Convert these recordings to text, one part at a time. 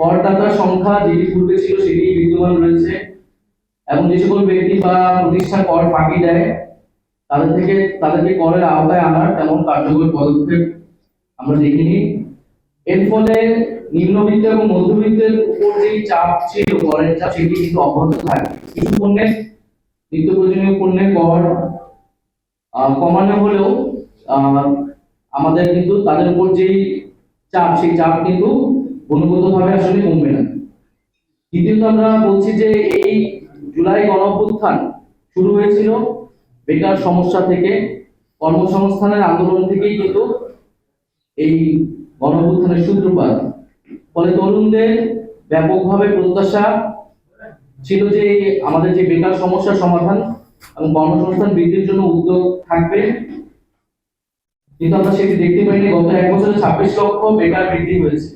করদাতার সংখ্যা যেটি পূর্বে ছিল সেটি বিদ্যমান রয়েছে। এবং যে সকল ব্যক্তি বা প্রতিষ্ঠান কর ফাঁকি দেয়, তাদের থেকে, তাদেরকে করের আওতায় আনার তেমন কার্যকর পদক্ষেপ আমরা দেখিনি। এর ফলে নিম্নবিত্ত এবং মধ্যবিত্তের উপর যে চাপ ছিল, করের চাপ, সেটি কিন্তু অব্যাহত থাকে। কিছু পণ্যের, নিত্য প্রয়োজনীয় পণ্যের কর কমানো হলেও আমাদের কিন্তু তাদের উপর যেই চাপ, সেই চাপ কিন্তু গুণগতভাবে আসলে কমবে না। দ্বিতীয়ত আমরা বলছি যে এই জুলাই গণঅভ্যুত্থান শুরু হয়েছিল বেকার সমস্যা থেকে, কর্মসংস্থানের আন্দোলন থেকেই কিন্তু এই গণঅভ্যুত্থানের সূত্রপাত। ফলে তরুণদের ব্যাপকভাবে প্রত্যাশা ছিল যে আমাদের যে বেকার সমস্যার সমাধান এবং কর্মসংস্থান বৃদ্ধির জন্য উদ্যোগ থাকবে। কিন্তু আমরা সেটি দেখতে পাইনি, গত এক বছরে ছাব্বিশ লক্ষ বেকার বৃদ্ধি হয়েছে।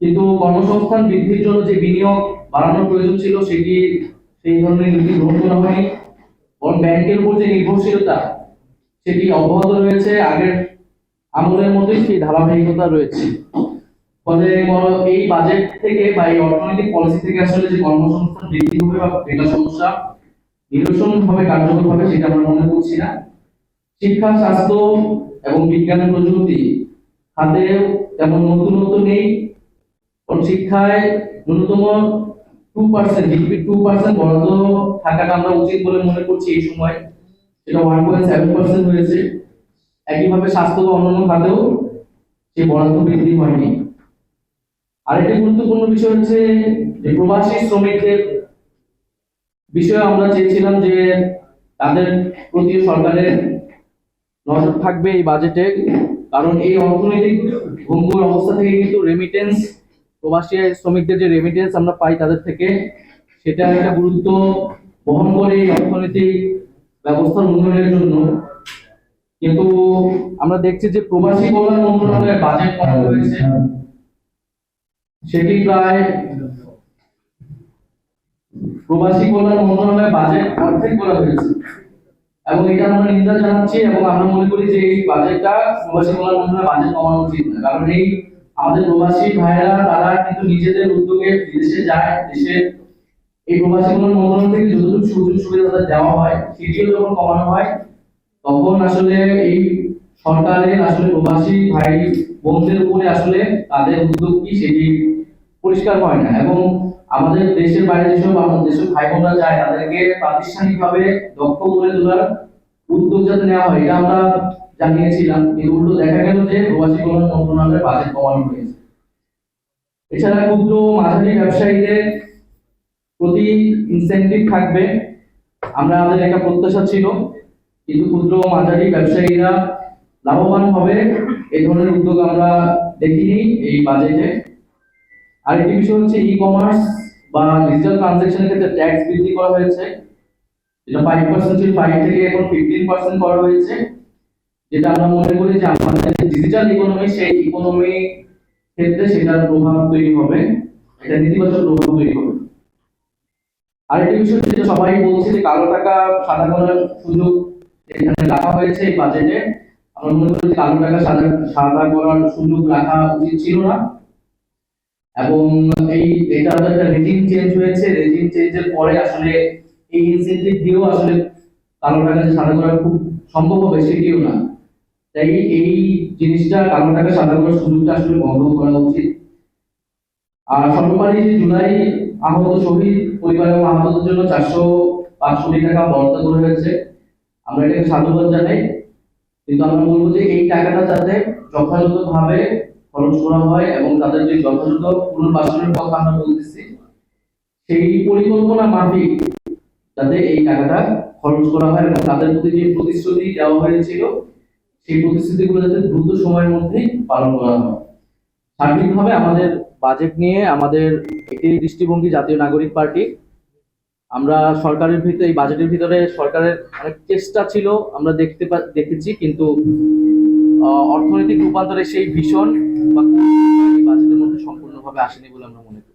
কিন্তু কর্মসংস্থান বৃদ্ধির জন্য যে বিনিয়োগ বাড়ানোর প্রয়োজন ছিল, সেটি সেই ধরনের নীতি গ্রহণ করা হয়নি। বরং ব্যাংকের উপর যে নির্ভরশীলতা, সেটি অব্যাহত রয়েছে। আগের আমলের মধ্যেই সেই ধারাবাহিকতা রয়েছে। ফলে এই বাজেট থেকে বা এই অর্থনৈতিক পলিসি থেকে আসলে যে কর্মসংস্থান বৃদ্ধি হবে বা বেকার সমস্যা নিরসন হবে কার্যকর হবে সেটা আমরা মনে করছি না। শিক্ষা, স্বাস্থ্য এবং বিজ্ঞান প্রযুক্তি খাতে তেমন নতুনত্ব নেই। কারণ শিক্ষায় ন্যূনতম two percent GDP two percent বরাদ্দ থাকাটা আমরা উচিত বলে মনে করছি এই সময়। সেটা ওয়ান পয়েন্ট সেভেন পার্সেন্ট হয়েছে। একইভাবে স্বাস্থ্য বা অন্যান্য খাতেও সেই বরাদ্দ বৃদ্ধি হয়নি। আরেকটি গুরুত্বপূর্ণ বিষয় হচ্ছে যে প্রবাসী শ্রমিকদের বিষয়ে আমরা চেয়েছিলাম যে তাদের প্রতি সরকারের নজর থাকবে এই বাজেটে কারণ এই অর্থনৈতিক ভঙ্গুর অবস্থা থেকে কিন্তু রেমিটেন্স প্রবাসী শ্রমিকদের যে রেমিটেন্স আমরা পাই তাদের থেকে, সেটা একটা গুরুত্ব বহন করে অর্থনৈতিক ব্যবস্থার উন্নয়নের জন্য। কিন্তু আমরা দেখছি যে প্রবাসী কল্যাণ মন্ত্রণালয়ের বাজেট করা হয়েছে, সেটি প্রায় প্রবাসী কল্যাণ মন্ত্রণালয়ের বাজেট অর্ধেক করা হয়েছে। এবং এটা আমরা নিন্দা জানাচ্ছি এবং আমরা মনে করি যে এই বাজেটটা প্রবাসী কল্যাণ মন্ত্রণালয়ের বাজেট কমানো উচিত না কারণ এই আমাদের প্রবাসী ভাইয়েরা, তারা কিন্তু নিজেদের উদ্যোগে বিদেশে যায়, দেশে এই প্রবাসী কল্যাণ মন্ত্রণালয় থেকে যতটুকু সুযোগ সুবিধা তাদের দেওয়া হয়, সেটিও যখন কমানো হয়, তখন আসলে এই সরকারের আসলে প্রবাসী ভাই বোনদের উপরে আসলে তাদের উদ্যোগ কি সেটি পরিষ্কার হয় না। এবং আমাদের দেশের বাইরে যেসব আমাদের যেসব ভাই বোনরা যায়, তাদেরকে প্রাতিষ্ঠানিকভাবে দক্ষ করে তোলার উদ্যোগ যাতে নেওয়া হয়, এটা আমরা জানিয়েছিলাম কিন্তু উল্টো দেখা গেল যে প্রবাসী কল্যাণ মন্ত্রণালয়ের বাজেট কমানো হয়েছে। এছাড়া ক্ষুদ্র মাঝারি ব্যবসায়ীদের প্রতি ইনসেন্টিভ থাকবে। আমরা আমাদের একটা প্রত্যাশা ছিল, কিন্তু ক্ষুদ্র মাঝারি ব্যবসায়ীরা লাভবান হবে এই ধরনের উদ্যোগ আমরা দেখিনি এই বাজেটে আরেকটি বিষয় হচ্ছে ই কমার্স বা ডিজিটাল ট্রানজাকশনের ক্ষেত্রে ট্যাক্স বৃদ্ধি করা হয়েছে। যেটা ফাইভ পার্সেন্ট ছিল ফাইভ থেকে এখন ফিফটিন পার্সেন্ট করা হয়েছে। যেটা আমরা মনে করি যে আমাদের ডিজিটাল ইকোনমি সেই ইকোনমি ক্ষেত্রে সেটার প্রভাব তৈরি হবে এটা নেতিবাচক প্রভাব তৈরি হবে। আরেকটি বিষয় যেটা সবাই বলছে যে কালো টাকা সাদা করার সুযোগ এখানে রাখা হয়েছে এই বাজেটে আমরা মনে করি কালো টাকা সাদা সাদা করার সুযোগ রাখা উচিত ছিল না। এবং এই এটা একটা রেজিম চেঞ্জ হয়েছে রেজিম চেঞ্জের পরে আসলে এই ইনসেন্টিভ দিয়েও আসলে কালো টাকা সাদা করা খুব সম্ভব হবে সেটিও না। তাই এই জিনিসটা কালো সাদা করার সুযোগটা আসলে বন্ধ করা উচিত। আর সর্বোপরি জুলাই আহত শহীদ পরিবার এবং আহতদের জন্য চারশো পাঁচ কোটি টাকা বরাদ্দ করা হয়েছে। আমরা এটাকে সাধুবাদ জানাই। কিন্তু আমরা বলব যে এই টাকাটা যাতে যথাযথভাবে খরচ করা হয় এবং তাদের যে যথাযথ পুনর্বাসনের কথা আমরা বলতেছি, সেই পরিকল্পনা মাফিক যাতে এই টাকাটা খরচ করা হয় এবং তাদের প্রতি যে প্রতিশ্রুতি দেওয়া হয়েছিল সেই প্রতিশ্রুতিগুলো যাতে দ্রুত সময়ের মধ্যেই পালন করা হয় সার্বিকভাবে আমাদের বাজেট নিয়ে আমাদের একটি দৃষ্টিভঙ্গি জাতীয় নাগরিক পার্টি আমরা সরকারের ভিতরে, এই বাজেটের ভিতরে সরকারের অনেক চেষ্টা ছিল, আমরা দেখতে দেখেছি, কিন্তু অর্থনৈতিক রূপান্তরে সেই ভীষণ বা বাজেটের মধ্যে সম্পূর্ণভাবে আসেনি বলে আমরা মনে করি।